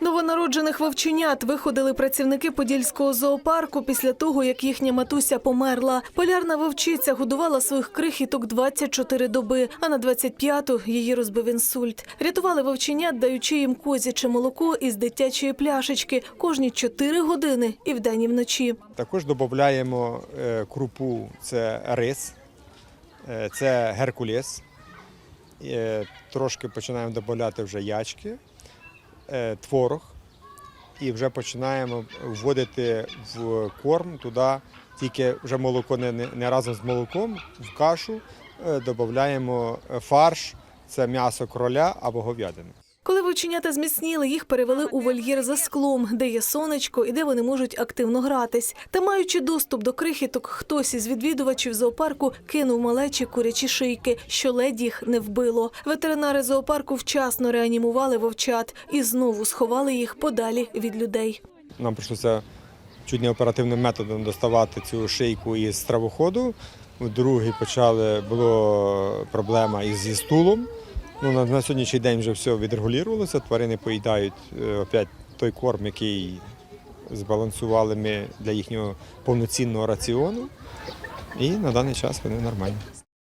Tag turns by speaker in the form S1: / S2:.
S1: Новонароджених вовченят виходили працівники подільського зоопарку після того, як їхня матуся померла. Полярна вовчиця годувала своїх крихіток 24 доби, а на 25-ту її розбив інсульт. Рятували вовченят, даючи їм козяче молоко із дитячої пляшечки кожні 4 години і вдень, і вночі.
S2: Також додаємо е, крупу, це рис, е, це геркулес. Е, Трошки починаємо додати вже ячки, творог. І вже починаємо вводити в корм туди, тільки вже молоко не, не, разом з молоком, в кашу е, додаємо фарш, це м'ясо кроля або говядини.
S1: Коли зміцніли, їх перевели у вольєр за склом, де є сонечко і де вони можуть активно гратись. Та маючи доступ до крихіток, хтось із відвідувачів зоопарку кинув малечі курячі шийки, що ледь їх не вбило. Ветеринари зоопарку вчасно реанімували вовчат і знову сховали їх подалі від людей.
S2: Нам прийшлося чуть не оперативним методом доставати цю шийку із травоходу. Другий почали було проблема із зі стулом. Ну, на, на сьогоднішній день вже все відрегулювалося. Тварини поїдають е, опять той корм, який збалансували ми для їхнього повноцінного раціону. І на даний час вони нормальні.